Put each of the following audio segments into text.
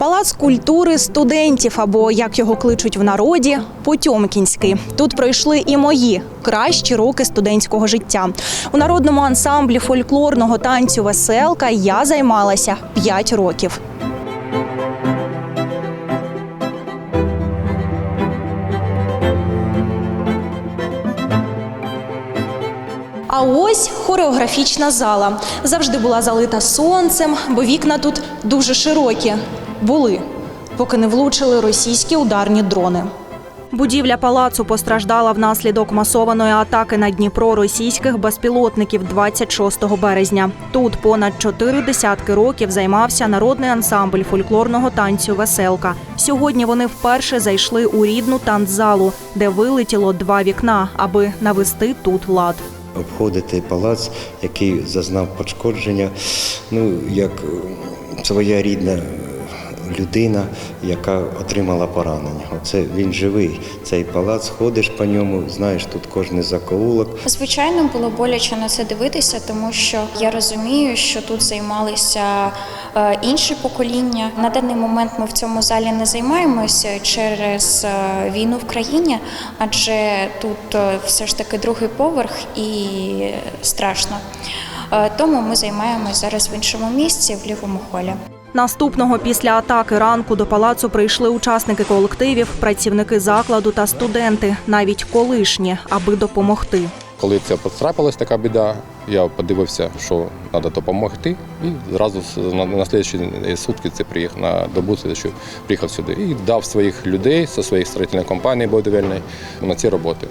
Палац культури студентів, або як його кличуть в народі, Потьомкінський. Тут пройшли і мої кращі роки студентського життя. У народному ансамблі фольклорного танцю Веселка я займалася 5 років. А ось хореографічна зала. Завжди була залита сонцем, бо вікна тут дуже широкі. Були, поки не влучили російські ударні дрони. Будівля палацу постраждала внаслідок масованої атаки на Дніпро російських безпілотників 26 березня. Тут понад чотири десятки років займався народний ансамбль фольклорного танцю Веселка. Сьогодні вони вперше зайшли у рідну танцзалу, де вилетіло два вікна, аби навести тут лад. обходити палац, який зазнав пошкодження, ну як своя рідна людина, яка отримала поранення. Оце він живий. Цей палац, ходиш по ньому, знаєш тут кожний закоулок. Звичайно, було боляче на це дивитися, тому що я розумію, що тут займалися е, інші покоління. На даний момент ми в цьому залі не займаємося через е, війну в країні, адже тут е, все ж таки другий поверх і страшно. Тому ми займаємось зараз в іншому місці, в лівому холі. Наступного після атаки ранку до палацу прийшли учасники колективів, працівники закладу та студенти, навіть колишні, аби допомогти. Коли це потрапилась така біда, я подивився, що треба допомогти, і зразу на, на слідчі сутки це приїхав на добу слідчу, приїхав сюди і дав своїх людей зі своєї строїтельної компанії будівельної на ці роботи.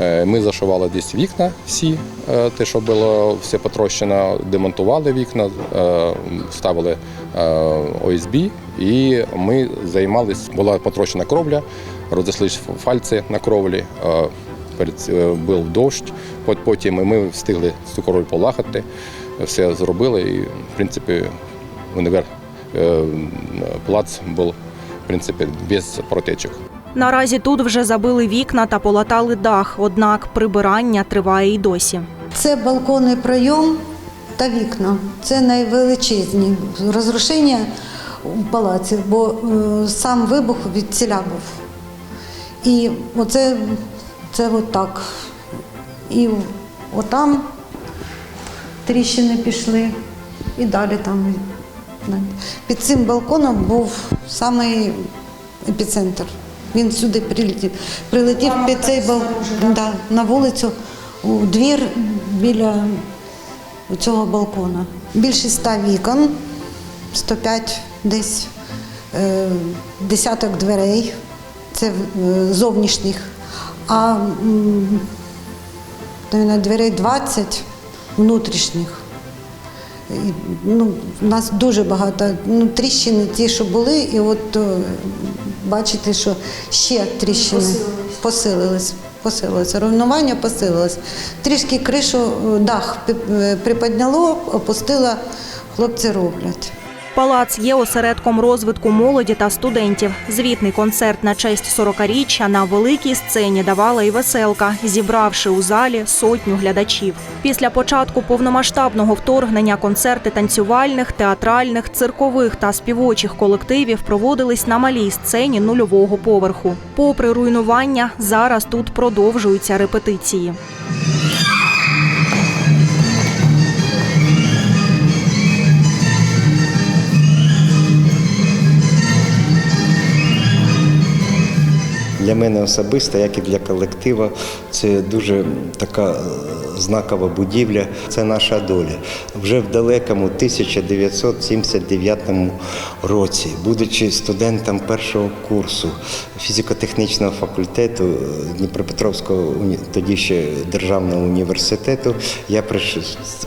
Е, Ми зашивали десь вікна всі, е, те, що було все потрощено, демонтували вікна, е, ставили ОСБ, і ми займалися, була потрощена кровля, розійшлися фальці на кровлі. був дощ, потім ми встигли цю король полагати, все зробили і, в принципі, універ плац був в принципі, без протечок. Наразі тут вже забили вікна та полатали дах, однак прибирання триває й досі. Це балконний прийом та вікна. Це найвеличезні розрушення у палаці, бо е, сам вибух від ціля був. І оце це отак. І отам тріщини пішли, і далі там. Під цим балконом був самий епіцентр. Він сюди прилетів. Прилетів під цей балкон да, на вулицю у двір біля цього балкона. Більше ста вікон, 105 десь, е, десяток дверей, це е, зовнішніх, а м, дверей 20 внутрішніх. Ну, у нас дуже багато ну, тріщини, ті, що були, і от е, бачите, що ще тріщини посилились. Посилилося, руйнування посилилось. Трішки кришу, е, дах припадняло, опустила хлопці роблять. Палац є осередком розвитку молоді та студентів. Звітний концерт на честь 40-річчя на великій сцені давала і веселка, зібравши у залі сотню глядачів. Після початку повномасштабного вторгнення концерти танцювальних, театральних, циркових та співочих колективів проводились на малій сцені нульового поверху. Попри руйнування, зараз тут продовжуються репетиції. Для мене особисто, як і для колектива, це дуже така знакова будівля. Це наша доля. Вже в далекому 1979 році, будучи студентом першого курсу фізико-технічного факультету Дніпропетровського тоді ще державного університету, я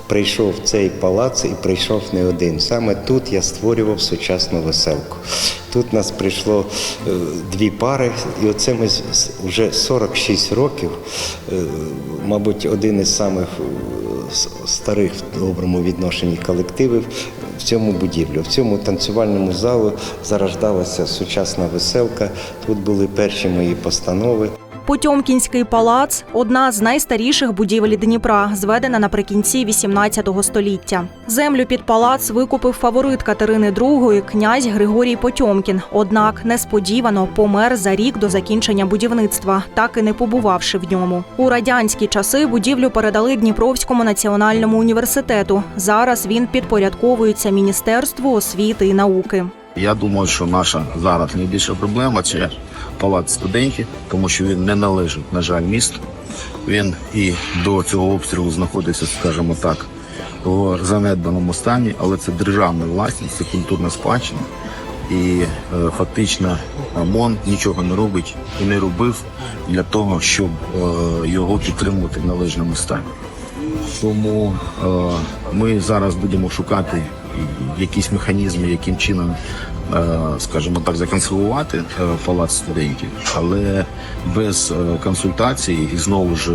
прийшов, в цей палац і прийшов не один. Саме тут я створював сучасну веселку. Тут нас прийшло е, дві пари, і оце ми вже 46 років, е, мабуть, один із самих е, старих в доброму відношенні колективів в цьому будівлю. В цьому танцювальному залу зарождалася сучасна веселка. Тут були перші мої постанови. Потьомкінський палац одна з найстаріших будівель Дніпра, зведена наприкінці 18 століття. Землю під палац викупив фаворит Катерини II, князь Григорій Потьомкін. Однак несподівано помер за рік до закінчення будівництва, так і не побувавши в ньому. У радянські часи будівлю передали Дніпровському національному університету. Зараз він підпорядковується Міністерству освіти і науки. Я думаю, що наша зараз найбільша проблема це палац студентів, тому що він не належить, на жаль, місту. Він і до цього обстрілу знаходиться, скажімо так, в занедбаному стані, але це державна власність, це культурна спадщина. І е, фактично ОМОН нічого не робить і не робив для того, щоб е, його підтримувати в належному стані. Тому е, ми зараз будемо шукати якісь механізми, яким чином, е, скажімо так, законсервувати е, палац студентів, але без е, консультації і знову ж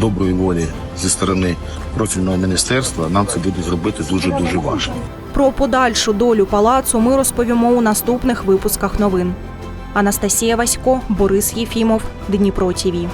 доброї волі зі сторони профільного міністерства нам це буде зробити дуже дуже важко. Про подальшу долю палацу ми розповімо у наступних випусках новин. Анастасія Васько, Борис Єфімов, Дніпро ТІВІ.